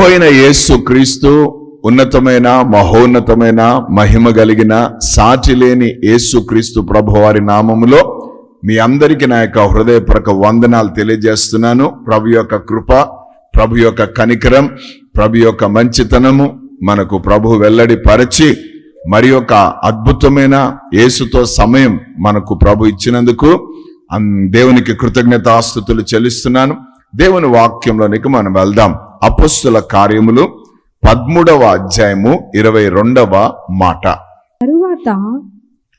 ప్రభు అయిన యేసు క్రీస్తు ఉన్నతమైన మహోన్నతమైన మహిమ కలిగిన సాటి లేని యేసు క్రీస్తు ప్రభువారి నామములో మీ అందరికీ నా యొక్క హృదయపూర్వక వందనాలు తెలియజేస్తున్నాను. ప్రభు యొక్క కృప ప్రభు యొక్క కనికరం ప్రభు యొక్క మంచితనము మనకు ప్రభు వెల్లడి పరిచి మరి ఒక అద్భుతమైన యేసుతో సమయం మనకు ప్రభు ఇచ్చినందుకు దేవునికి కృతజ్ఞతాస్థుతులు చెల్లిస్తున్నాను. దేవుని వాక్యంలోనికి మనం వెళ్దాం. అపస్సుల కార్యములు పదమూడవ అధ్యాయము ఇరవై రెండవ మాట. తరువాత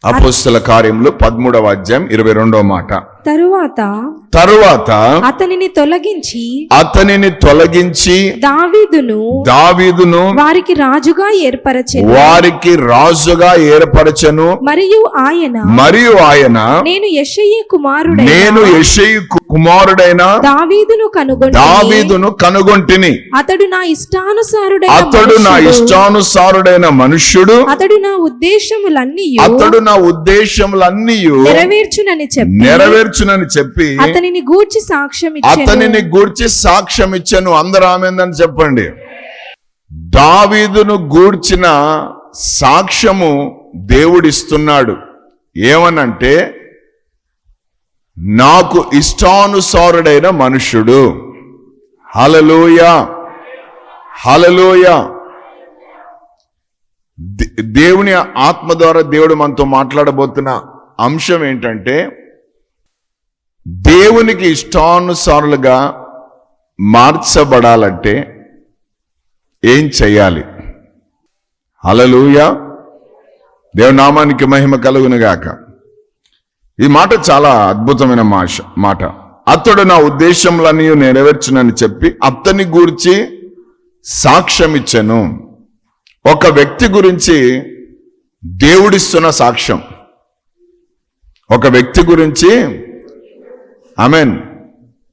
అపస్సుల కార్యములు పదమూడవ అధ్యాయం ఇరవై రెండవ మాట. తరువాత తరువాత అతనిని తొలగించి అతనిని తొలగించి దావీదును దావీదును వారికి రాజుగా ఏర్పరచెను. వారికి రాజుగా ఏర్పరచను. మరియు ఆయన మరియు ఆయన నేను యెషయి కుమారుడైన నేను యెషయి కుమారుడైన దావీదును కనుగొని దావీదును కనుగొంటిని. అతడు నా ఇష్టానుసారుడైన అతడు నా. ఇష్టానుసారుడైన మనుష్యుడు. అతడు నా ఉద్దేశములన్నీ అతడు నా ఉద్దేశములన్నీ నెరవేర్చునని చెప్పి నెరవేర్చునని చెప్పి అతనిని గూర్చి సాక్ష్యం అతనిని గూర్చి సాక్ష్యం ఇచ్చాను. అందరూ ఆమెందని చెప్పండి. దావీదును గూర్చిన సాక్ష్యము దేవుడిస్తున్నాడు. ఏమనంటే నాకు ఇష్టానుసారుడైన మనుష్యుడు. హలలోయ హలలోయ దేవుని ఆత్మ ద్వారా దేవుడు మనతో మాట్లాడబోతున్న అంశం ఏంటంటే దేవునికి ఇష్టానుసారులుగా మార్చబడాలంటే ఏం చేయాలి? హలలుయ దేవనామానికి మహిమ కలుగునుగాక. ఈ మాట చాలా అద్భుతమైన మాష మాట. అతడు నా ఉద్దేశములన్నీ నెరవేర్చునని చెప్పి అతని గూర్చి సాక్ష్యం ఇచ్చాను ఒక వ్యక్తి గురించి దేవుడిస్తున్న సాక్ష్యం. ఒక వ్యక్తి గురించి ఆమెన్.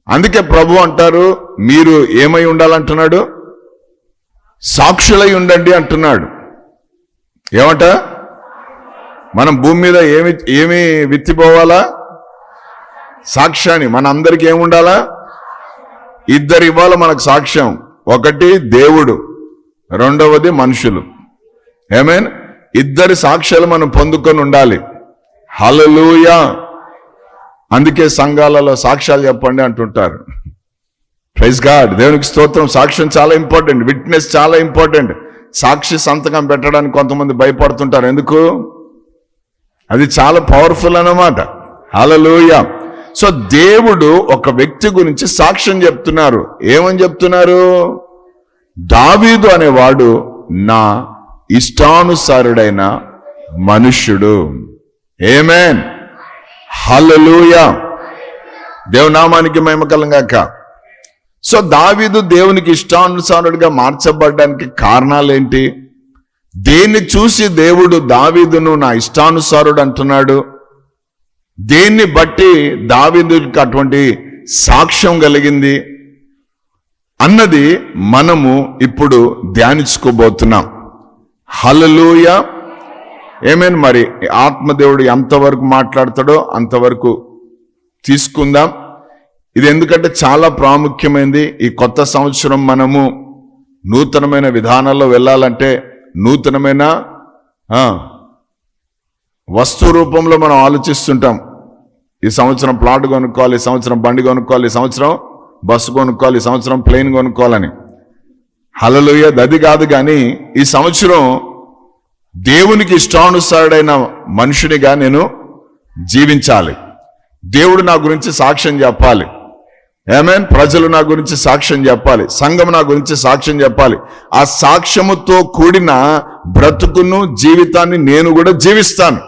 అందుకే ప్రభు అంటారు మీరు ఏమై ఉండాలంటున్నాడు? సాక్షులై ఉండండి అంటున్నాడు. ఏమంట? మనం భూమి మీద ఏమి ఏమి విత్తిపోవాలా? సాక్ష్యాన్ని. మన అందరికి ఏముండాలా ఇద్దరు ఇవ్వాలి మనకు సాక్ష్యం. ఒకటి దేవుడు రెండవది మనుషులు. ఏమేన్ ఇద్దరి సాక్ష్యాలు మనం పొందుకొని ఉండాలి. హలలుయా అందుకే సంఘాలలో సాక్ష్యాలు చెప్పండి అంటుంటారు. ప్రైజ్ గాడ్ దేవునికి స్తోత్రం. సాక్ష్యం చాలా ఇంపార్టెంట్ విట్నెస్ చాలా ఇంపార్టెంట్ సాక్షి సంతకం పెట్టడానికి కొంతమంది భయపడుతుంటారు. ఎందుకు? అది చాలా పవర్ఫుల్ అన్నమాట. హలలోయ సో దేవుడు ఒక వ్యక్తి గురించి సాక్ష్యం చెప్తున్నారు. ఏమని చెప్తున్నారు? దావీదు అనేవాడు నా ఇష్టానుసారుడైన మనుష్యుడు. Amen hallelujah. దేవునామానికి మేమకలంగాక సో దావీదు దేవునికి ఇష్టానుసారుడిగా మార్చబడడానికి కారణాలేంటి? దేన్ని చూసి దేవుడు దావీదును నా ఇష్టానుసారుడు అంటున్నాడు? దేన్ని బట్టి దావీదుకి అటువంటి సాక్ష్యం కలిగింది? అన్నది మనము ఇప్పుడు ధ్యానించుకోబోతున్నాం. హలలుయ ఏమేన్ మరి ఆత్మదేవుడు ఎంతవరకు మాట్లాడతాడో అంతవరకు తీసుకుందాం. ఇది ఎందుకంటే చాలా ప్రాముఖ్యమైనది ఈ కొత్త సంవత్సరం మనము నూతనమైన విధానాల్లో వెళ్ళాలంటే నూతనమైన వస్తు రూపంలో మనం ఆలోచిస్తుంటాం. ఈ సంవత్సరం ప్లాట్ కొనుక్కోవాలి ఈ సంవత్సరం బండి కొనుక్కోవాలి ఈ సంవత్సరం బస్సు కొనుక్కోవాలి ఈ సంవత్సరం ప్లేన్ కొనుక్కోవాలని. హలలుయ దది కాదు కానీ ఈ సంవత్సరం దేవునికి ఇష్టానుసారుడైన మనుషునిగా నేను జీవించాలి. దేవుడు నా గురించి సాక్ష్యం చెప్పాలి. ఏమేన్ ప్రజలు నా గురించి సాక్ష్యం చెప్పాలి. సంఘం నా గురించి సాక్ష్యం చెప్పాలి. ఆ సాక్ష్యముతో కూడిన బ్రతుకును జీవితాన్ని నేను కూడా జీవిస్తాను.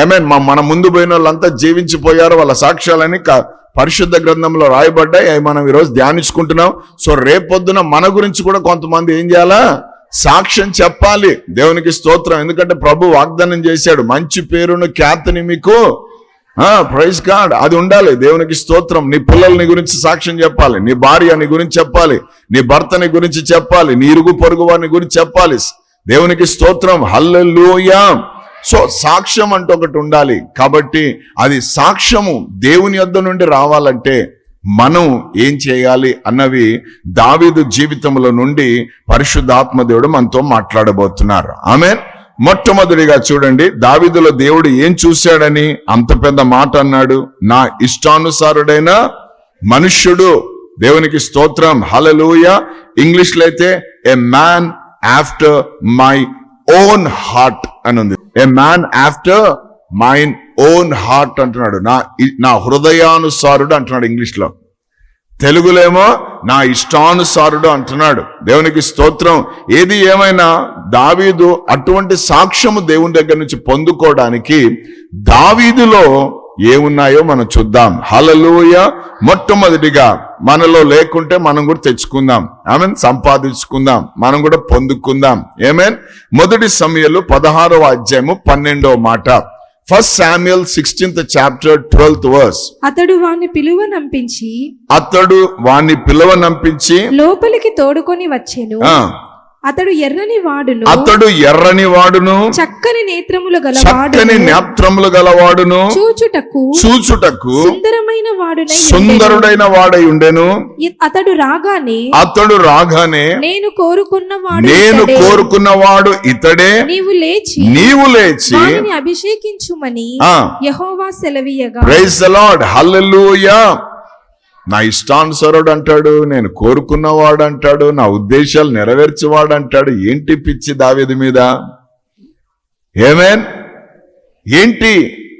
ఏమేన్ మా మన ముందు పోయిన వాళ్ళంతా జీవించిపోయారు. వాళ్ళ సాక్ష్యాలని క- పరిశుద్ధ గ్రంథంలో రాయబడ్డాయి. అవి మనం ఈరోజు ధ్యానించుకుంటున్నాం. సో రేపొద్దున మన గురించి కూడా కొంతమంది ఏం చేయాలా? సాక్ష్యం చెప్పాలి. దేవునికి స్తోత్రం. ఎందుకంటే ప్రభు వాగ్దానం చేశాడు. మంచి పేరును ఖ్యాతిని మీకు ప్రైజ్ కార్డ్ అది ఉండాలి. దేవునికి స్తోత్రం. నీ పిల్లల్ని గురించి సాక్ష్యం చెప్పాలి. నీ భార్య నీ గురించి చెప్పాలి. నీ భర్తని గురించి చెప్పాలి. నీ ఇరుగు పొరుగు వారిని గురించి చెప్పాలి. దేవునికి స్తోత్రం. హల్లెలూయా. సో సాక్ష్యం అంటూ ఒకటి ఉండాలి. కాబట్టి అది సాక్ష్యము దేవుని యొద్ద నుండి రావాలంటే మనం ఏం చేయాలి అన్నవి దావీదు జీవితంలో నుండి పరిశుద్ధాత్మ దేవుడు మనతో మాట్లాడబోతున్నారు. ఆమె మొట్టమొదటిగా చూడండి దావీదులో దేవుడు ఏం చూశాడని అంత పెద్ద మాట అన్నాడు. నా ఇష్టానుసారుడైన మనుష్యుడు. దేవునికి స్తోత్రం. హలలుయ ఇంగ్లీష్లో అయితే a man after my own heart అని ఉంది. A man after mine own heart అంటున్నాడు. నా నా హృదయానుసారుడు అంటున్నాడు ఇంగ్లీష్లో. తెలుగులేమో నా ఇష్టానుసారుడు అంటున్నాడు. దేవునికి స్తోత్రం. ఏది ఏమైనా దావీదు అటువంటి సాక్ష్యము దేవుని దగ్గర నుంచి పొందుకోవడానికి దావీదులో ఏమున్నాయో మనం చూద్దాం. హలలుయ మొట్టమొదటిగా మనలో లేకుంటే మనం కూడా తెచ్చుకుందాం. ఆమె సంపాదించుకుందాం. మనం కూడా పొందుకుందాం. ఏమేన్? మొదటి సమయంలో పదహారవ అధ్యాయము పన్నెండవ మాట. First Samuel sixteenth chapter twelfth verse అతడు వాణ్ణి పిలువనంపించి అతడు వాణ్ణి పిలవనంపించి లోపలికి తోడుకొని వచ్చెను. అతడు ఎర్రని వాడును. అతడు ఎర్రని వాడును. చక్కని నేత్రములు చక్కని గలవాడును నేత్రములు గలవాడును. చూచుటకు చూచుటకు సుందరమైన వాడునై ఉండెను. సుందరుడైన వాడై ఉండెను. అతడు రాగానే అతడు రాగానే నేను కోరుకున్న వాడు నేను ఇతడే. కోరుకున్నవాడు ఇతడే. నీవు లేచి నీవు లేచి అభిషేకించుమని యహోవా సెలవీయగా. Praise Lord. హల్లెలూయా. నా ఇష్టానుసరుడు అంటాడు నేను కోరుకున్నవాడు అంటాడు నా ఉద్దేశాలు నెరవేర్చేవాడు అంటాడు ఏంటి పిచ్చి దావేది మీద? ఏమేన్ ఏంటి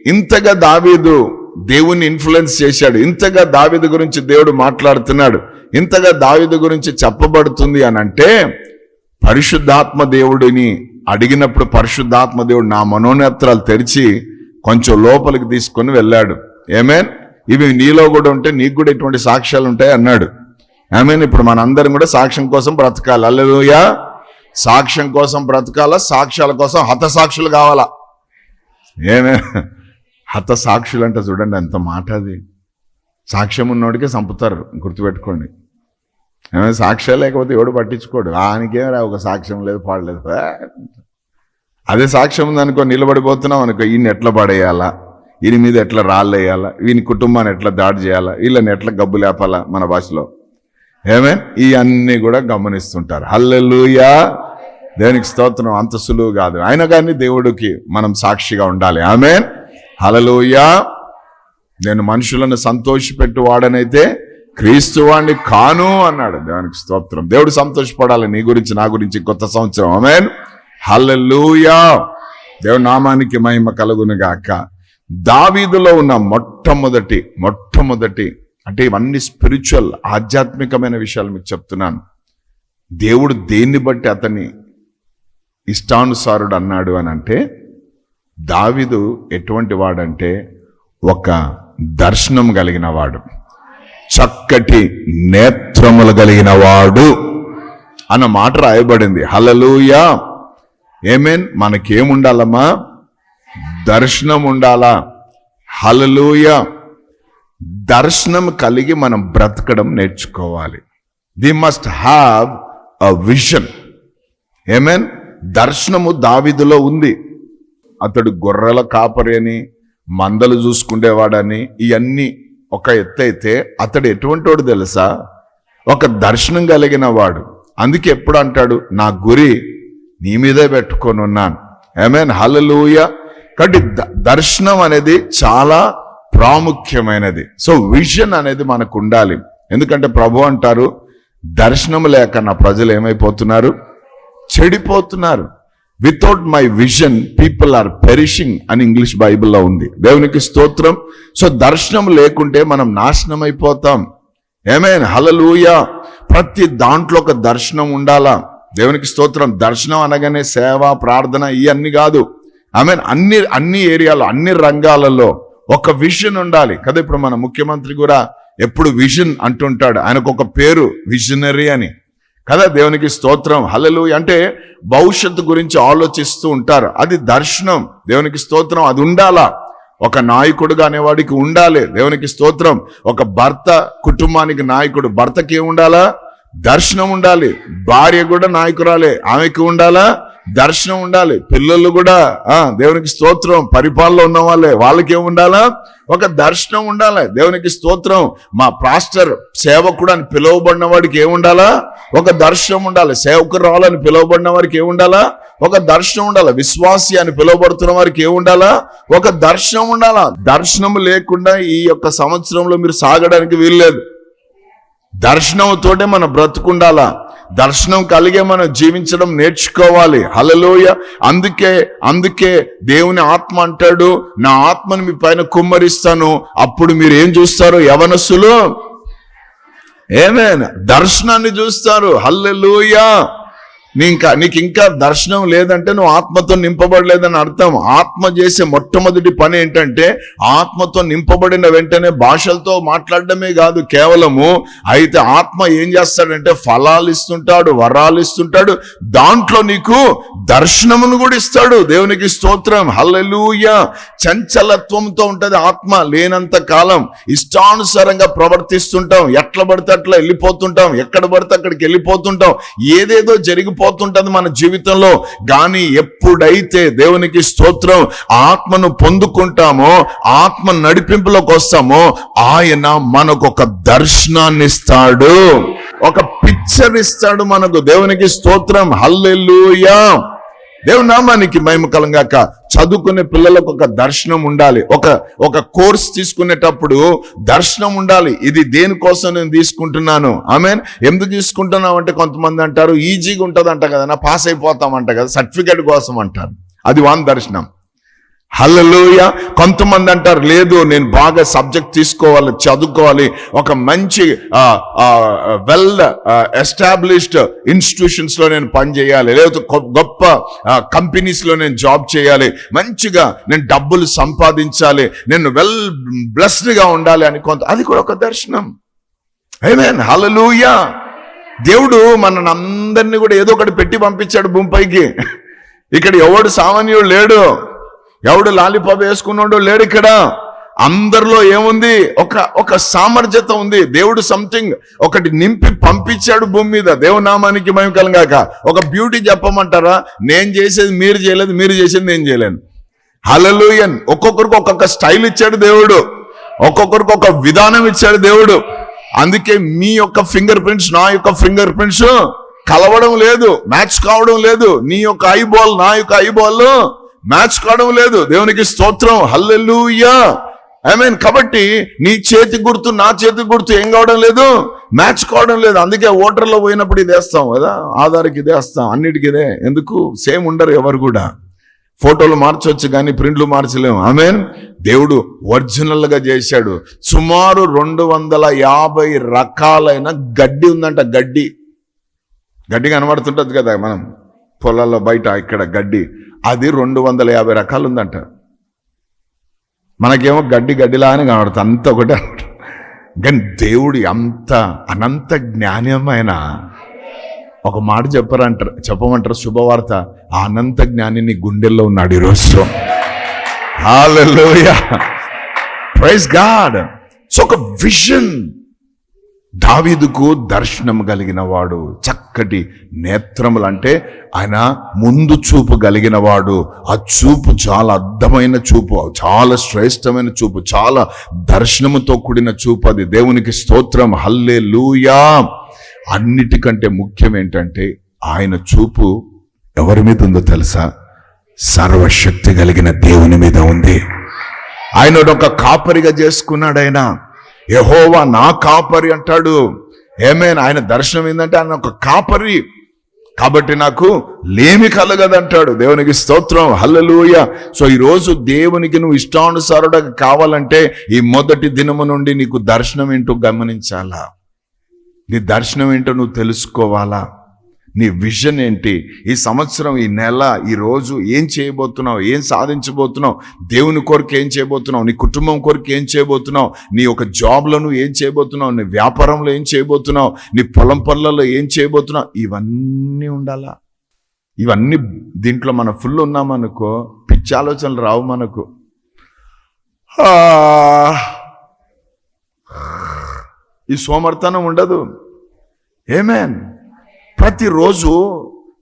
ఇంతగా దావీదు దేవుని ఇన్ఫ్లుయెన్స్ చేశాడు? ఇంతగా దావీదు గురించి దేవుడు మాట్లాడుతున్నాడు? ఇంతగా దావీదు గురించి చెప్పబడుతుంది అని అంటే పరిశుద్ధాత్మ దేవుడిని అడిగినప్పుడు పరిశుద్ధాత్మ దేవుడు నా మనోనేత్రాలు తెరిచి కొంచెం లోపలికి తీసుకొని వెళ్ళాడు. ఏమేన్ ఇవి నీలో కూడా ఉంటే నీకు కూడా ఇటువంటి సాక్ష్యాలు ఉంటాయి అన్నాడు. ఆమెన్ ఇప్పుడు మనందరం కూడా సాక్ష్యం కోసం బ్రతకాలి. అల్లెలుయా సాక్ష్యం కోసం బ్రతకాల? సాక్ష్యాల కోసం హతసాక్షులు కావాలా? ఏమే హత సాక్షులు అంటే చూడండి ఎంత మాట అది. సాక్ష్యం ఉన్నోడికే చంపుతారు గుర్తుపెట్టుకోండి. ఏమైనా సాక్ష్యం లేకపోతే ఎవడు పట్టించుకోడు. ఆయనకేం రా ఒక సాక్ష్యం లేదు పాడలేదు అదే సాక్ష్యం ఉందనుకో నిలబడిపోతున్నాం అనుకో ఈయన ఎట్లా పడేయాలా? వీని మీద ఎట్లా రాళ్ళు వేయాలా? వీని కుటుంబాన్ని ఎట్లా దాడి చేయాలా? వీళ్ళని ఎట్లా గబ్బు లేపాలా మన భాషలో? ఏమే ఈ కూడా గమనిస్తుంటారు. హల్లెలుయా దేవునికి స్తోత్రం? అంత సులువు కాదు. అయినా కానీ దేవుడికి మనం సాక్షిగా ఉండాలి. ఆమె హల్లెలూయా నేను మనుషులను సంతోషపెట్టు వాడనైతే కాను అన్నాడు. దేవునికి స్తోత్రం? దేవుడు సంతోషపడాలి. నీ గురించి నా గురించి కొత్త సంవత్సరం. ఆమెన్ హల్లెలూయా దేవు నామానికి మహిమ కలుగును గాక. దావీదులో ఉన్న మొట్టమొదటి మొట్టమొదటి అంటే ఇవన్నీ స్పిరిచువల్ ఆధ్యాత్మికమైన విషయాలు మీకు చెప్తున్నాను. దేవుడు దేన్ని బట్టి అతన్ని ఇష్టానుసారుడు అన్నాడు అని అంటే దావిదు ఎటువంటి వాడంటే ఒక దర్శనం కలిగిన వాడు చక్కటి నేత్రములు కలిగిన వాడు అన్న మాట రాయబడింది. Hallelujah amen? మనకేముండాలమ్మా? దర్శనం ఉండాలా హలలుయా దర్శనం కలిగి మనం బ్రతకడం నేర్చుకోవాలి. The must have a vision amen దర్శనము దావిదులో ఉంది. అతడు గొర్రెల కాపరి అని మందలు చూసుకునేవాడని ఇవన్నీ ఒక ఎత్తైతే అతడు ఎటువంటి వాడు తెలుసా? ఒక దర్శనం కలిగిన వాడు. అందుకే ఎప్పుడు అంటాడు నా గురి నీ మీదే పెట్టుకొని ఉన్నాను. ఏమేన్ హలలుయ కాబట్టి ద- దర్శనం అనేది చాలా ప్రాముఖ్యమైనది. సో విజన్ అనేది మనకు ఉండాలి ఎందుకంటే ప్రభు అంటారు దర్శనం లేక నా ప్రజలు ఏమైపోతున్నారు? చెడిపోతున్నారు. Without my vision people are perishing అని ఇంగ్లీష్ బైబిల్లో ఉంది. దేవునికి స్తోత్రం. సో దర్శనం లేకుంటే మనం నాశనం అయిపోతాం ఏమేన్ హలలుయా ప్రతి దాంట్లో ఒక దర్శనం ఉండాలా? దేవునికి స్తోత్రం. దర్శనం అనగానే సేవ ప్రార్థన ఇవన్నీ కాదు. ఐ మీన్ అన్ని అన్ని ఏరియాలో అన్ని రంగాలలో ఒక విజన్ ఉండాలి. కదా ఇప్పుడు మన ముఖ్యమంత్రి కూడా ఎప్పుడు విజన్ అంటుంటాడు. ఆయనకు ఒక పేరు విజనరీ అని. కదా దేవునికి స్తోత్రం. హలలు అంటే భవిష్యత్తు గురించి ఆలోచిస్తూ ఉంటారు. అది దర్శనం. దేవునికి స్తోత్రం. అది ఉండాలా? ఒక నాయకుడుగా అనేవాడికి ఉండాలి. దేవునికి స్తోత్రం. ఒక భర్త కుటుంబానికి నాయకుడు భర్తకి ఏం ఉండాలా? దర్శనం ఉండాలి. భార్య కూడా నాయకురాలే. ఆమెకి ఉండాలా? దర్శనం ఉండాలి. పిల్లలు కూడా దేవునికి స్తోత్రం. పరిపాలన ఉన్న వాళ్ళే. వాళ్ళకి ఉండాలా ఒక దర్శనం ఉండాలి. దేవునికి స్తోత్రం. మా పాస్టర్ సేవకుడు అని పిలువబడిన వాడికి ఏముండాలా? ఒక దర్శనం ఉండాలి. సేవకురాలు అని పిలువబడిన వారికి ఏముండాలా? ఒక దర్శనం ఉండాలి. విశ్వాసి అని పిలువబడుతున్న వారికి ఏముండాలా? ఒక దర్శనం ఉండాలా? దర్శనం లేకుండా ఈ యొక్క సంవత్సరంలో మీరు సాగడానికి వీల్లేదు. దర్శనంతోటే మన బ్రతుకుండాలా? దర్శనం కలిగే మనం జీవించడం నేర్చుకోవాలి. హలలోయ అందుకే అందుకే దేవుని ఆత్మ అంటాడు నా ఆత్మను మీ పైన కుమ్మరిస్తాను. అప్పుడు మీరు ఏం చూస్తారు? యవనస్సులు. ఏమేనా దర్శనాన్ని చూస్తారు. హల్లెలూయా. నీ ఇంకా నీకు ఇంకా దర్శనం లేదంటే నువ్వు ఆత్మతో నింపబడలేదని అర్థం. ఆత్మ చేసే మొట్టమొదటి పని ఏంటంటే ఆత్మతో నింపబడిన వెంటనే భాషలతో మాట్లాడడమే కాదు కేవలము. అయితే ఆత్మ ఏం చేస్తాడంటే ఫలాలు ఇస్తుంటాడు వరాలు ఇస్తుంటాడు. దాంట్లో నీకు దర్శనమును కూడా ఇస్తాడు. దేవునికి స్తోత్రం. హల్లెలూయ. చంచలత్వంతో ఉంటుంది ఆత్మ. లేనంత కాలం ఇష్టానుసారంగా ప్రవర్తిస్తుంటాం. ఎట్లా పడితే అట్లా వెళ్ళిపోతుంటాం. ఎక్కడ పడితే అక్కడికి వెళ్ళిపోతుంటాం. ఏదేదో జరిగిపో పోతుంటుంది మన జీవితంలో. కానీ ఎప్పుడైతే దేవునికి స్తోత్రం ఆత్మను పొందుకుంటామో ఆత్మ నడిపింపులోకి వస్తామో ఆయన మనకు ఒక దర్శనాన్ని ఇస్తాడు ఒక పిక్చర్ ఇస్తాడు మనకు దేవునికి స్తోత్రం. హల్లెలూయా! దేవుని నామానికి మహిమ కలంగాక చదువుకునే పిల్లలకు ఒక దర్శనం ఉండాలి. ఒక ఒక కోర్స్ తీసుకునేటప్పుడు దర్శనం ఉండాలి. ఇది దేనికోసం నేను తీసుకుంటున్నాను? ఆమె ఎందుకు తీసుకుంటున్నాం అంటే కొంతమంది అంటారు ఈజీగా ఉంటుంది అంట కదా నా పాస్ అయిపోతామంట కదా సర్టిఫికేట్ కోసం అంటారు. అది వాన్ దర్శనం. హల్లలోయ. కొంతమంది అంటారు లేదు నేను బాగా సబ్జెక్ట్ తీసుకోవాలి చదువుకోవాలి. ఒక మంచి వెల్ ఎస్టాబ్లిష్డ్ ఇన్స్టిట్యూషన్స్లో నేను పని చేయాలి. లేకపోతే గొప్ప కంపెనీస్లో నేను జాబ్ చేయాలి. మంచిగా నేను డబ్బులు సంపాదించాలి. నేను వెల్ బ్లెస్డ్గా ఉండాలి అని కొంత అది కూడా ఒక దర్శనం. ఏమేన్ హల్లెలూయా దేవుడు మన అందరినీ కూడా ఏదో ఒకటి పెట్టి పంపించాడు భూమిపైకి ఇక్కడ ఎవడు సామాన్యుడు లేడు. ఎవడు లాలిపాప్ వేసుకున్నాడు లేడు ఇక్కడ. అందరిలో ఏముంది? ఒక ఒక సామర్థ్యత ఉంది. దేవుడు సంథింగ్ ఒకటి నింపి పంపించాడు భూమి మీద. దేవునామానికి నామానికి మేము కలగాక. ఒక బ్యూటీ చెప్పమంటారా? నేను చేసేది మీరు చేయలేదు మీరు చేసేది నేను చేయలేను. హలలుయన్ ఒక్కొక్కరికి ఒక్కొక్క స్టైల్ ఇచ్చాడు దేవుడు. ఒక్కొక్కరికి ఒక విధానం ఇచ్చాడు దేవుడు. అందుకే మీ యొక్క ఫింగర్ ప్రింట్స్ నా యొక్క ఫింగర్ ప్రింట్స్ కలవడం లేదు మ్యాచ్ కావడం లేదు. నీ యొక్క ఐబాల్ నా యొక్క ఐబాల్ మ్యాచ్ కావడం లేదు. దేవునికి స్తోత్రం. హల్లెలూయా. ఐ మీన్ కాబట్టి నీ చేతి గుర్తు నా చేతి గుర్తు ఏం కావడం లేదు? మ్యాచ్ కావడం లేదు. అందుకే ఓటర్లో పోయినప్పుడు ఇది వేస్తాం కదా? ఆధార్కి ఇదే వేస్తాం. అన్నిటికీ ఇదే. ఎందుకు? సేమ్ ఉండరు ఎవరు కూడా. ఫోటోలు మార్చవచ్చు కానీ ప్రింట్లు మార్చలేము. ఆమె దేవుడు ఒరిజినల్గా చేశాడు. సుమారు రెండు వందల యాభై రకాలైన గడ్డి ఉందంట. గడ్డి. గడ్డి కనబడుతుంటుంది కదా మనం. పొలాల్లో బయట ఇక్కడ గడ్డి అది రెండు వందల యాభై రకాలు ఉందంట. మనకేమో గడ్డి గడ్డిలానే కనబడుతుంది అంత ఒకటే. కానీ దేవుడి అంత అనంత జ్ఞానమైన ఒక మాట చెప్పరంటారు చెప్పమంటారు శుభవార్త ఆ అనంత జ్ఞాని నీ గుండెల్లో ఉన్నాడు ఈరోజు. హల్లెలూయా ప్రైజ్ గాడ్ సో ఒక విజన్ దావీదుకు దర్శనం కలిగిన వాడు చక్కటి నేత్రములు అంటే ఆయన ముందు చూపు కలిగిన వాడు ఆ చూపు చాలా అర్థమైన చూపు చాలా శ్రేష్టమైన చూపు చాలా దర్శనముతో కూడిన చూపు అది. దేవునికి స్తోత్రం హల్లే లూయా అన్నిటికంటే ముఖ్యం ఏంటంటే ఆయన చూపు ఎవరి మీద ఉందో తెలుసా? సర్వశక్తి కలిగిన దేవుని మీద ఉంది. ఆయన ఒక కాపరిగా చేసుకున్నాడు ఆయన. యహోవా నా కాపరి అంటాడు. ఏమైనా? ఆయన దర్శనం ఏంటంటే ఆయన ఒక కాపరి. కాబట్టి నాకు లేమి కలగదంటాడు. దేవునికి స్తోత్రం. హల్లలుయ. సో ఈరోజు దేవునికి నువ్వు ఇష్టానుసారుడుగా కావాలంటే ఈ మొదటి దినము నుండి నీకు దర్శనం ఏంటో గమనించాలా? నీ దర్శనం ఏంటో నువ్వు తెలుసుకోవాలా? నీ విజన్ ఏంటి? ఈ సంవత్సరం ఈ నెల ఈ రోజు ఏం చేయబోతున్నావు? ఏం సాధించబోతున్నావు? దేవుని కొరకు ఏం చేయబోతున్నావు? నీ కుటుంబం కొరకు ఏం చేయబోతున్నావు? నీ ఒక జాబ్లో నువ్వు ఏం చేయబోతున్నావు? నీ వ్యాపారంలో ఏం చేయబోతున్నావు? నీ పొలం పనులలో ఏం చేయబోతున్నావు? ఇవన్నీ ఉండాలా? ఇవన్నీ దీంట్లో మన ఫుల్ ఉన్నామనుకో పిచ్చి ఆలోచనలు రావు మనకు. ఈ సోమర్తనం ఉండదు. ఏమేన్ ప్రతిరోజు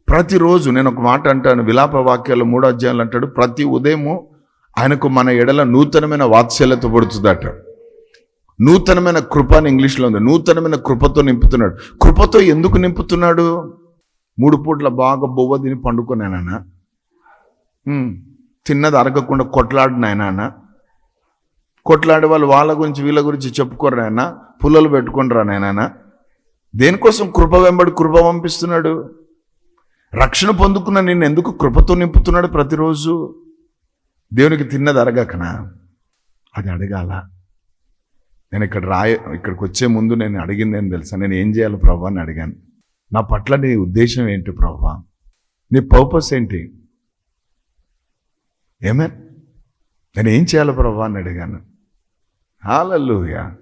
ప్రతిరోజు నేను ఒక మాట అంటాను. విలాప వాక్యాలు మూడో అధ్యాయులు అంటాడు. ప్రతి ఉదయము ఆయనకు మన ఎడల నూతనమైన వాత్సల్యత పడుతుందట. నూతనమైన కృప అని ఇంగ్లీష్లో ఉంది. నూతనమైన కృపతో నింపుతున్నాడు. కృపతో ఎందుకు నింపుతున్నాడు? మూడు పూట్ల బాగా బొవ్వ తిని పండుకున్నాయన తిన్నది అరగకుండా కొట్లాడినాయన కొట్లాడే వాళ్ళు వాళ్ళ గురించి వీళ్ళ గురించి చెప్పుకోరు నాయన. పుల్లలు పెట్టుకుంటారా నాయన. దేనికోసం కృప వెంబడి కృప పంపిస్తున్నాడు? రక్షణ పొందుకున్న నిన్ను ఎందుకు కృపతో నింపుతున్నాడు ప్రతిరోజు? దేవునికి తిన్నది అరగకనా? అది అడగాల. నేను ఇక్కడ రాయ ఇక్కడికి వచ్చే ముందు నేను అడిగింది ఏం తెలుసా? నేను ఏం చేయాలి ప్రభా అని అడిగాను. నా పట్ల నీ ఉద్దేశం ఏంటి ప్రభా? నీ పర్పస్ ఏంటి? ఏమే నేను ఏం చేయాలి ప్రభా అని అడిగాను. హాలల్లుయా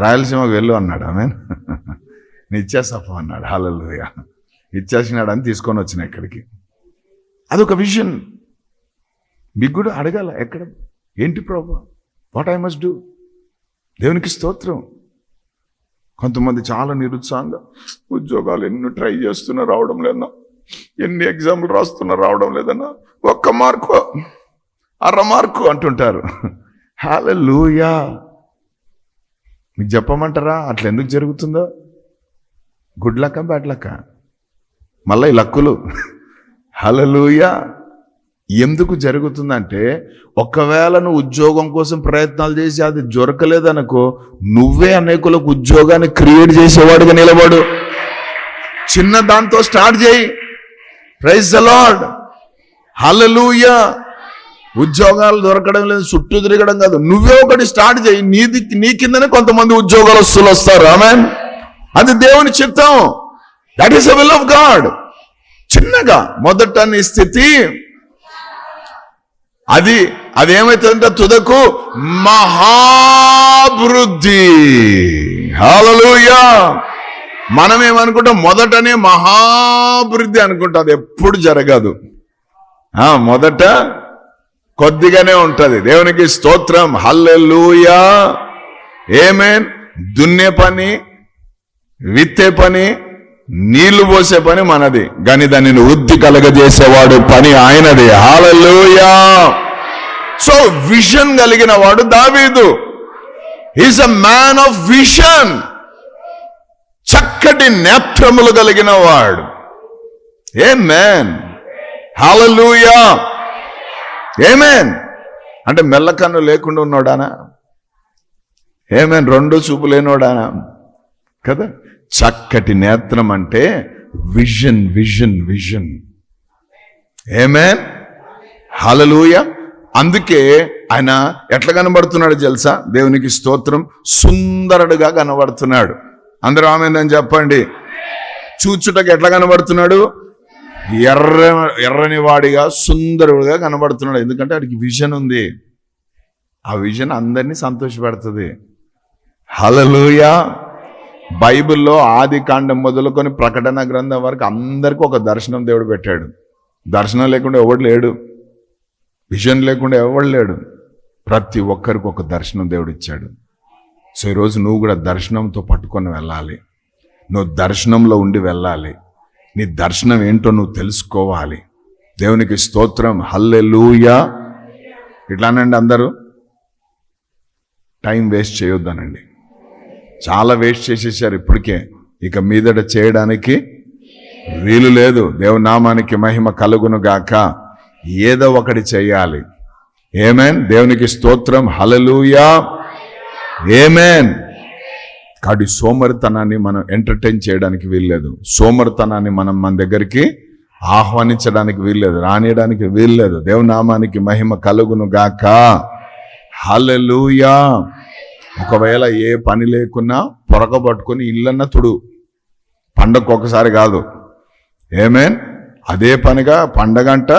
రాయలసీమకు వెళ్ళు అన్నాడు. ఆమె నేను ఇచ్చేస్తాపా అన్నాడు. హాలల్లుయ ఇచ్చేసినాడు అని తీసుకొని వచ్చిన ఇక్కడికి. అదొక విజన్ మీకు కూడా అడగాల ఎక్కడ? ఏంటి ప్రభా వాట్ ఐ మస్ట్ డూ దేవునికి స్తోత్రం. కొంతమంది చాలా నిరుత్సాహంగా ఉద్యోగాలు ఎన్ని ట్రై చేస్తున్నా రావడం లేదన్నా ఎన్ని ఎగ్జామ్లు రాస్తున్నా రావడం లేదన్నా ఒక్క మార్కు అర మార్కు అంటుంటారు. హాలూయా మీకు చెప్పమంటారా? అట్లా ఎందుకు జరుగుతుందో? గుడ్ లక్క బ్యాడ్ లక్క మళ్ళీ లక్కులు. హలలుయా ఎందుకు జరుగుతుందంటే ఒకవేళ నువ్వు ఉద్యోగం కోసం ప్రయత్నాలు చేసి అది దొరకలేదనుకో నువ్వే అనేకులకు ఉద్యోగాన్ని క్రియేట్ చేసేవాడుగా నిలబడు. చిన్న దాంతో స్టార్ట్ చేయి. ప్రైజ్ అలాడ్ హలలుయ ఉద్యోగాలు దొరకడం లేదు చుట్టూ తిరగడం కాదు. నువ్వే ఒకటి స్టార్ట్ చేయి. నీది నీ కిందనే కొంతమంది ఉద్యోగాలు వస్తువులు వస్తారు. ఆమె అది దేవుని చిత్తం. That is will of God చిన్నగా మొదట నీ స్థితి. అది అది ఏమైతుందంటే తుదకు మహాభివృద్ధి హాలలుయా మనం ఏమనుకుంటాం మొదటనే మహాభివృద్ధి అనుకుంటాం. అది ఎప్పుడు జరగదు. మొదట కొద్దిగానే ఉంటుంది. దేవునికి స్తోత్రం. హల్లెలూయా ఏమేన్ దున్నే పని విత్తే పని నీళ్ళు పోసే పని మనది. కానీ దానిని వృద్ధి కలగజేసేవాడు పని ఆయనది. హాలలోయా సో విజన్ కలిగిన వాడు దావీదు. Is a man of vision చక్కటి నేత్రములు కలిగిన వాడు. ఏ మ్యాన్ హాలూయా ఏమేన్ అంటే మెల్లకన్ను లేకుండా ఉన్నాడానా? ఏమేన్ రెండు చూపు లేనోడానా? కదా? చక్కటి నేత్రం అంటే vision vision vision. Amen hallelujah అందుకే ఆయన ఎట్లా కనబడుతున్నాడు తెలుసా? దేవునికి స్తోత్రం. సుందరుడుగా కనబడుతున్నాడు. అందరూ ఆమెందని చెప్పండి. చూచుటకు ఎట్లా కనబడుతున్నాడు? ఎర్ర ఎర్రని వాడిగా సుందరుడుగా కనబడుతున్నాడు. ఎందుకంటే వాడికి విజన్ ఉంది. ఆ విజన్ అందరినీ సంతోషపెడుతుంది. హలలుయా బైబిల్లో ఆది కాండం మొదలుకొని ప్రకటన గ్రంథం వరకు అందరికీ ఒక దర్శనం దేవుడు పెట్టాడు. దర్శనం లేకుండా ఎవడు లేడు. విజన్ లేకుండా ఎవడు లేడు. ప్రతి ఒక్కరికి ఒక దర్శనం దేవుడు ఇచ్చాడు. సో ఈరోజు నువ్వు కూడా దర్శనంతో పట్టుకొని వెళ్ళాలి. నువ్వు దర్శనంలో ఉండి వెళ్ళాలి. నీ దర్శనం ఏంటో నువ్వు తెలుసుకోవాలి. దేవునికి స్తోత్రం. హల్లెలూయా. ఇట్లానండి అందరూ. టైం వేస్ట్ చేయొద్దనండి. చాలా వేస్ట్ చేసేసారు ఇప్పటికే. ఇక మీదట చేయడానికి వీలు లేదు. దేవునామానికి మహిమ కలుగును గాక. ఏదో ఒకటి చేయాలి. ఏమేన్ దేవునికి స్తోత్రం. హలలుయా ఏమేన్ కాబట్టి సోమరితనాన్ని మనం ఎంటర్టైన్ చేయడానికి వీల్లేదు సోమరితనాన్ని మనం మన దగ్గరికి ఆహ్వానించడానికి వీల్లేదు రానియడానికి వీల్లేదు దేవునామానికి మహిమ కలుగును గాక. హలలుయా ఒకవేళ ఏ పని లేకున్నా పొరక పట్టుకొని ఇల్లన్న తుడు. పండగకు ఒకసారి కాదు. ఏమేన్? అదే పనిగా పండగంట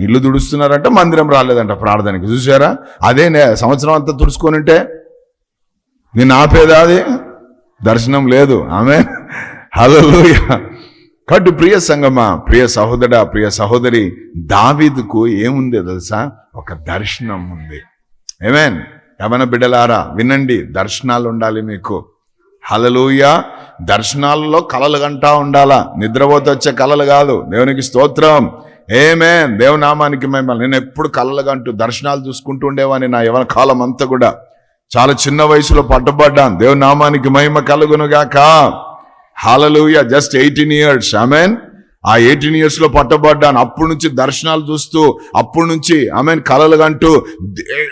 ఇల్లు తుడుస్తున్నారంట మందిరం రాలేదంట ప్రార్థనకి. చూసారా అదే నే- సంవత్సరం అంతా తుడుచుకొని ఉంటే నేను ఆపేదా అది? దర్శనం లేదు. ఆమె హలో కాబట్టి ప్రియ సంగమా ప్రియ సహోదర ప్రియ సహోదరి దావీదుకు ఏముంది తెలుసా? ఒక దర్శనం ఉంది. ఏమేన్? యవన బిడ్డలారా వినండి దర్శనాలు ఉండాలి మీకు. హలలుయ దర్శనాలలో కలలు గంటా ఉండాలా? నిద్రపోతే వచ్చే కలలు కాదు. దేవునికి స్తోత్రం. ఏమే దేవునామానికి మేము నేను ఎప్పుడు కలలు గంటూ దర్శనాలు చూసుకుంటూ ఉండేవాని నా యవన కాలం అంతా కూడా. చాలా చిన్న వయసులో పట్టుబడ్డాను. దేవునామానికి మహిమ కలుగును గాక. Hallelujah just eighteen years amen ఆ ఎయిటీన్ ఇయర్స్లో పట్టబడ్డాను. అప్పటి నుంచి దర్శనాలు చూస్తూ అప్పటి నుంచి ఆమెన్ కలలు అంటూ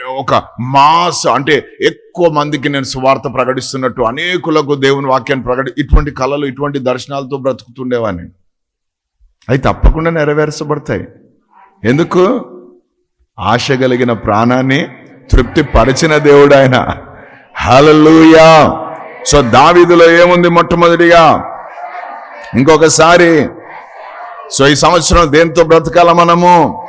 ఒక మాస్ అంటే ఎక్కువ మందికి నేను సువార్త ప్రకటిస్తున్నట్టు అనేకులకు దేవుని వాక్యాన్ని ప్రకటి ఇటువంటి కళలు ఇటువంటి దర్శనాలతో బ్రతుకుతుండేవాడిని అవి తప్పకుండా నెరవేర్చబడతాయి. ఎందుకు? ఆశ కలిగిన ప్రాణాన్ని తృప్తి పరిచిన దేవుడు ఆయన. హలలుయా సో దావీదులో ఏముంది మొట్టమొదటిగా? ఇంకొకసారి సో ఈ సంవత్సరం దేంతో బ్రతకాల మనము?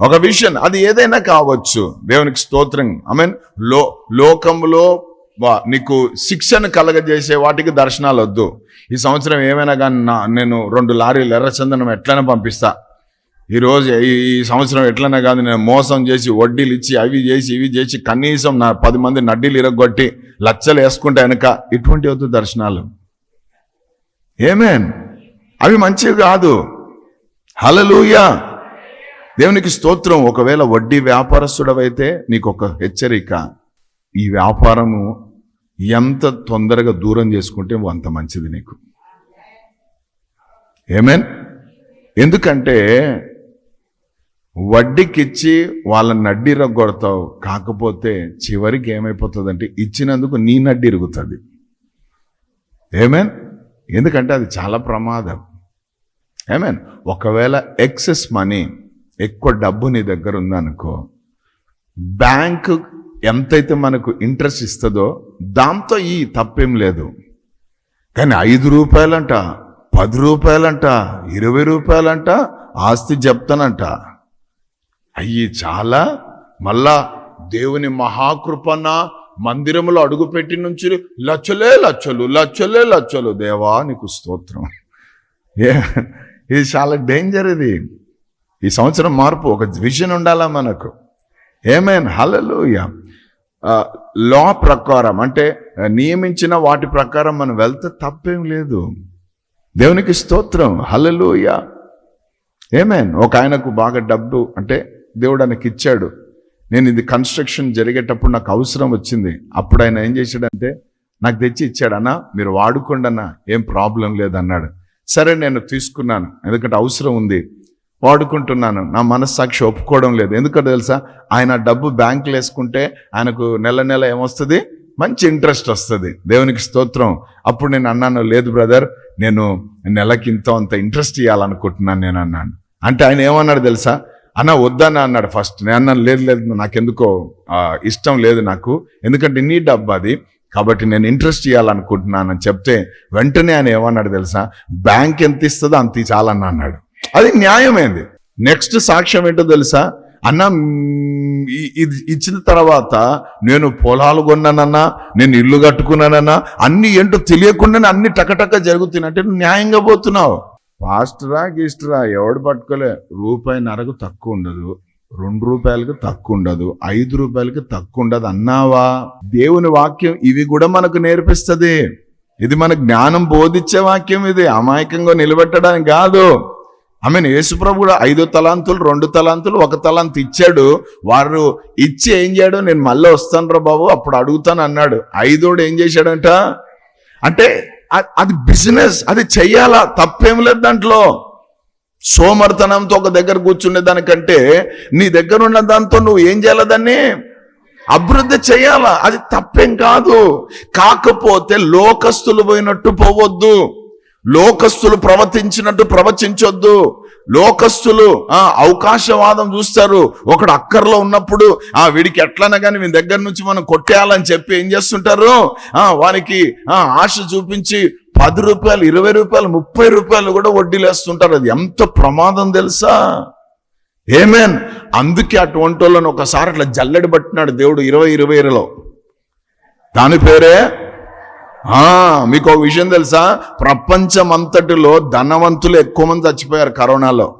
ఒక విషయం అది ఏదైనా కావచ్చు. దేవునికి స్తోత్రం. ఐ మీన్లో లోకంలో వా- నీకు శిక్షను కలగజేసే వాటికి దర్శనాలు వద్దు. ఈ సంవత్సరం ఏమైనా కానీ నా నేను రెండు లారీలు ఎర్రచందనం ఎట్లైనా పంపిస్తా. ఈరోజు ఈ ఈ సంవత్సరం ఎట్లైనా కాదు నేను మోసం చేసి వడ్డీలు ఇచ్చి అవి చేసి ఇవి చేసి కనీసం నా పది మంది నడ్డీలు ఇరగొట్టి లచ్చలు వేసుకుంటే వెనక ఇటువంటి వద్దు దర్శనాలు. ఏమేన్ అవి మంచివి కాదు. హలలుయా దేవునికి స్తోత్రం. ఒకవేళ వడ్డీ వ్యాపారస్తుడవైతే నీకు ఒక హెచ్చరిక. ఈ వ్యాపారము ఎంత తొందరగా దూరం చేసుకుంటే అంత మంచిది నీకు. ఏమేన్ ఎందుకంటే వడ్డీకిచ్చి వాళ్ళని నడ్డి రగ్గొడతావు కాకపోతే చివరికి ఏమైపోతుందంటే ఇచ్చినందుకు నీ నడ్డి ఇరుగుతుంది. ఏమేన్ ఎందుకంటే అది చాలా ప్రమాదం. ఏమేన్ ఒకవేళ ఎక్సెస్ మనీ ఎక్కువ డబ్బు నీ దగ్గర ఉందనుకో బ్యాంకు ఎంతైతే మనకు ఇంట్రెస్ట్ ఇస్తుందో దాంతో ఈ తప్పేం లేదు. కానీ ఐదు రూపాయలంట పది రూపాయలంట ఇరవై రూపాయలంట ఆస్తి చెప్తానంట. అయ్యి చాలా మళ్ళా దేవుని మహాకృపణ మందిరంలో అడుగుపెట్టి నుంచి లచ్చలే లచ్చలు లచ్చలే లచ్చలు దేవా నీకు స్తోత్రం. ఏ ఇది చాలా డేంజర్ ఇది. ఈ సంవత్సరం మార్పు ఒక విజన్ ఉండాలా మనకు? ఏమైన్ హలలుయ లా ప్రకారం అంటే నియమించిన వాటి ప్రకారం మనం వెళ్తే తప్పేం లేదు. దేవునికి స్తోత్రం. హలలుయ ఏమేన్ ఒక ఆయనకు బాగా డబ్బు అంటే దేవుడు ఆయనకి ఇచ్చాడు. నేను ఇది కన్స్ట్రక్షన్ జరిగేటప్పుడు నాకు అవసరం వచ్చింది. అప్పుడు ఆయన ఏం చేశాడంటే నాకు తెచ్చి ఇచ్చాడన్నా మీరు వాడుకోండి అన్నా ఏం ప్రాబ్లం లేదన్నాడు. సరే నేను తీసుకున్నాను ఎందుకంటే అవసరం ఉంది. వాడుకుంటున్నాను. నా మనస్సాక్షి ఒప్పుకోవడం లేదు. ఎందుకంటే తెలుసా? ఆయన డబ్బు బ్యాంకులో వేసుకుంటే ఆయనకు నెల నెల ఏమొస్తుంది? మంచి ఇంట్రెస్ట్ వస్తుంది. దేవునికి స్తోత్రం. అప్పుడు నేను అన్నాను లేదు బ్రదర్ నేను నెలకి ఇంత అంత ఇంట్రెస్ట్ ఇవ్వాలనుకుంటున్నాను నేను అన్నాను. అంటే ఆయన ఏమన్నాడు తెలుసా? అన్న వద్దన్నా అన్నాడు ఫస్ట్. నేను అన్నాను లేదు లేదు నాకెందుకో ఇష్టం లేదు నాకు. ఎందుకంటే నీ డబ్బు అది. కాబట్టి నేను ఇంట్రెస్ట్ ఇవ్వాలనుకుంటున్నాను చెప్తే వెంటనే ఆయన ఏమన్నాడు తెలుసా? బ్యాంక్ ఎంత ఇస్తుందో అంత చాలన్న అన్నాడు. అది న్యాయమైంది. నెక్స్ట్ సాక్ష్యం ఏంటో తెలుసా? అన్న ఇది ఇచ్చిన తర్వాత నేను పొలాలు కొన్నానన్నా నేను ఇల్లు కట్టుకున్నానన్నా అన్ని ఏంటో తెలియకుండానే అన్ని టకటక జరుగుతున్నాయంటే న్యాయంగా పోతున్నావు. పాస్టరా గీస్ట్రా ఎవడు పట్టుకోలే. రూపాయి నరకు తక్కువ ఉండదు. రెండు రూపాయలకు తక్కువ ఉండదు ఐదు రూపాయలకు తక్కువ ఉండదు అన్నావా? దేవుని వాక్యం ఇవి కూడా మనకు నేర్పిస్తుంది. ఇది మన జ్ఞానం బోధించే వాక్యం ఇది. అమాయకంగా నిలబెట్టడానికి కాదు. ఆమె యేసుప్రభు కూడా ఐదు తలాంతులు రెండు తలాంతులు ఒక తలాంతు ఇచ్చాడు. వారు ఇచ్చి ఏం చేయడు? నేను మళ్ళీ వస్తాను రా బాబు అప్పుడు అడుగుతాను అన్నాడు. ఐదోడు ఏం చేశాడంట? అంటే అది బిజినెస్ అది చెయ్యాలా? తప్పేం లేదు దాంట్లో. సోమర్తనంతో ఒక దగ్గర కూర్చునే దానికంటే నీ దగ్గర ఉన్న దాంతో నువ్వు ఏం చేయాలి దాన్ని? అభివృద్ధి చేయాలా? అది తప్పేం కాదు. కాకపోతే లోకస్తులు పోయినట్టు పోవద్దు. లోకస్తులు ప్రవర్తించినట్టు ప్రవచించొద్దు లోకస్తులు ఆ అవకాశవాదం చూస్తారు. ఒకడు అక్కర్లో ఉన్నప్పుడు ఆ వీడికి ఎట్లన్నా కానీ మీ దగ్గర నుంచి మనం కొట్టేయాలని చెప్పి ఏం చేస్తుంటారు? ఆ వారికి ఆ ఆశ చూపించి పది రూపాయలు ఇరవై రూపాయలు ముప్పై రూపాయలు కూడా వడ్డీలు వేస్తుంటారు. అది ఎంత ప్రమాదం తెలుసా? ఏమేన్ అందుకే అటువంటి వాళ్ళని ఒకసారి అట్లా జల్లెడ పట్టినాడు దేవుడు ఇరవై ఇరవై ఇరవైలో దాని పేరే? మీకు ఒక విషయం తెలుసా? ప్రపంచం అంతటిలో ధనవంతులు ఎక్కువ మంది చచ్చిపోయారు కరోనాలో.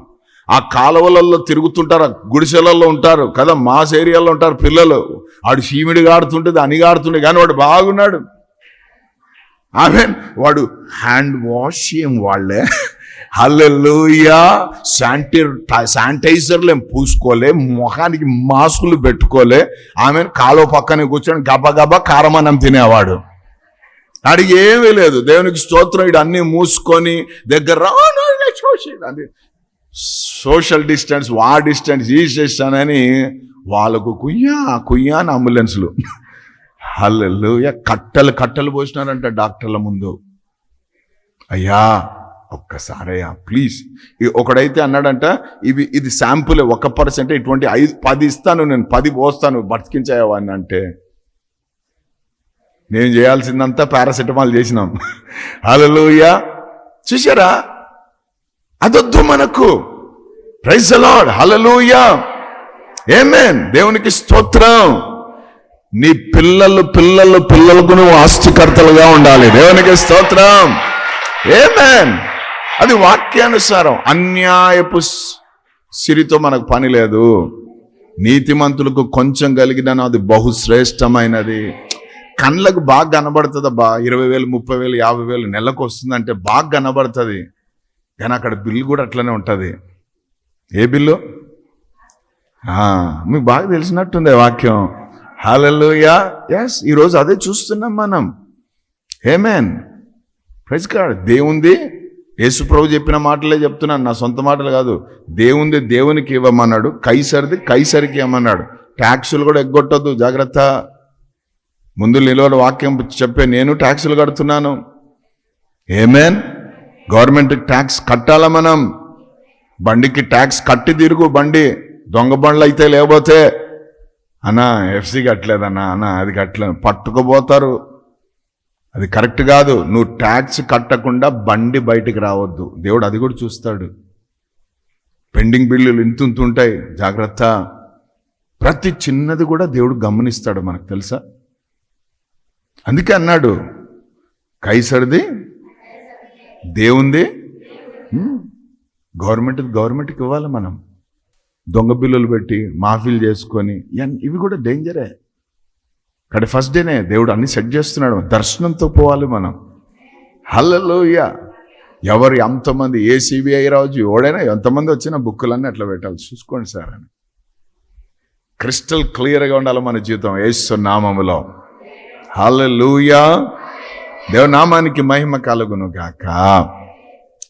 ఆ కాలువలలో తిరుగుతుంటారు ఆ గుడిసెలలో ఉంటారు కదా? మాస్ ఏరియాలో ఉంటారు పిల్లలు. ఆడు ఆడుతుంటే అని అనిగాడుతుండే కానీ వాడు బాగున్నాడు. ఆమె వాడు హ్యాండ్ వాష్ చేయం వాళ్ళే హల్లెలుయా. శానిటైర్ శానిటైజర్లు ఏం పూసుకోలే. మొహానికి మాస్కులు పెట్టుకోలే. ఆమె కాలువ పక్కనే కూర్చొని గబా కారమన్నం తినేవాడు. అడిగి ఏమీ లేదు. దేవునికి స్తోత్రం. ఇడు అన్ని మూసుకొని దగ్గర సోషల్ అది సోషల్ డిస్టెన్స్ వా డిస్టెన్స్ ఈ డిస్టెన్స్ అని వాళ్ళకు కుయ్యా కుయ్యా అని అంబులెన్స్లు. హల్లెలు కట్టలు కట్టలు పోసినారంట డాక్టర్ల ముందు. అయ్యా ఒక్కసారయ్యా ప్లీజ్. ఒకడైతే అన్నాడంట ఇవి ఇది శాంపుల్ ఒక పర్సెంట్ ఇటువంటి ఐదు పది ఇస్తాను నేను పది పోస్తాను బతికించాయా అని అంటే నేను చేయాల్సిందంతా పారాసెటమాల్ చేసినాం. హల్లెలూయా. చూసారా అదొద్దు మనకు. ప్రైజ్ అలాడ్ హలలుయా ఏమేన్ దేవునికి స్తోత్రం. నీ పిల్లలు పిల్లలు పిల్లలకు నువ్వు ఆస్తికర్తలుగా ఉండాలి. దేవునికి స్తోత్రం. ఏమేన్ అది వాక్యానుసారం. అన్యాయపు సిరితో మనకు పని లేదు. నీతిమంతులకు కొంచెం కలిగిన అది బహుశ్రేష్టమైనది. కళ్ళకు బాగా కనబడుతుందబ్బా. ఇరవై వేలు ముప్పై వేలు యాభై వేలు నెలకు వస్తుందంటే బాగా కనబడుతుంది. కానీ అక్కడ బిల్లు కూడా అట్లనే ఉంటుంది. ఏ బిల్లు? మీకు బాగా తెలిసినట్టుంది వాక్యం. హాలూయా ఎస్ ఈరోజు అదే చూస్తున్నాం మనం. ఏమేన్ ప్రైజ్ కాడ్ దేవుంది యేసు ప్రభు చెప్పిన మాటలే చెప్తున్నాను. నా సొంత మాటలు కాదు. దేవుంది దేవునికి ఇవ్వమన్నాడు. కైసరిది కైసరికి ఇవ్వమన్నాడు. ట్యాక్సులు కూడా ఎగ్గొట్టద్దు. జాగ్రత్త. ముందు నిలవడ వాక్యం చెప్పే నేను ట్యాక్సులు కడుతున్నాను. ఏమేన్ గవర్నమెంట్కి ట్యాక్స్ కట్టాలా మనం? బండికి ట్యాక్స్ కట్టి తిరుగు బండి. దొంగ బండ్లు అయితే లేకపోతే అన్నా ఎఫ్సి కట్టలేదన్నా అన్నా అది కట్టలేదు పట్టుకుపోతారు. అది కరెక్ట్ కాదు. నువ్వు ట్యాక్స్ కట్టకుండా బండి బయటికి రావద్దు. దేవుడు అది కూడా చూస్తాడు. పెండింగ్ బిల్లులు ఇంత ఇంత ఉంటాయి జాగ్రత్త. ప్రతి చిన్నది కూడా దేవుడు గమనిస్తాడు మనకు తెలుసా? అందుకే అన్నాడు కైసరిది దేవుంది. గవర్నమెంట్ గవర్నమెంట్కి ఇవ్వాలి మనం. దొంగ బిల్లులు పెట్టి మాఫీలు చేసుకొని ఇవి కూడా డేంజరే. కానీ ఫస్ట్ డేనే దేవుడు అన్ని సెట్ చేస్తున్నాడు. దర్శనంతో పోవాలి మనం. హల్లలోయ. ఎవరు ఎంతమంది ఏ సిబిఐ రావచ్చు ఎవడైనా ఎంతమంది వచ్చినా బుక్కులన్నీ అట్లా పెట్టాలి. చూసుకోండి సార్ అని. క్రిస్టల్ క్లియర్గా ఉండాలి మన జీవితం. ఏసు నామములో. హల్లెలూయా. దేవనామానికి మహిమ కలుగును గాక.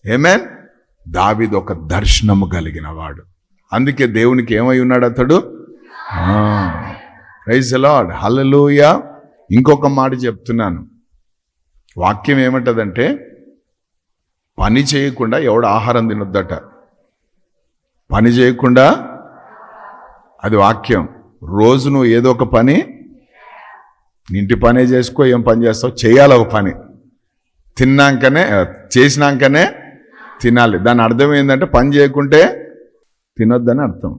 ఏమేన్ దావిది ఒక దర్శనము కలిగినవాడు అందుకే దేవునికి ఏమై ఉన్నాడు అతడు? రైజ్ అలాడ్ హలలోయ ఇంకొక మాట చెప్తున్నాను. వాక్యం ఏమంటదంటే పని చేయకుండా ఎవడు ఆహారం తినొద్దట. పని చేయకుండా అది వాక్యం. రోజు నువ్వు ఏదో ఒక పని ఇంటి పనే చేసుకో ఏం పని చేస్తావు? చేయాలి ఒక పని. తిన్నాకనే చేసినాకనే తినాలి. దాని అర్థం ఏంటంటే పని చేయకుంటే తినొద్దని అర్థం.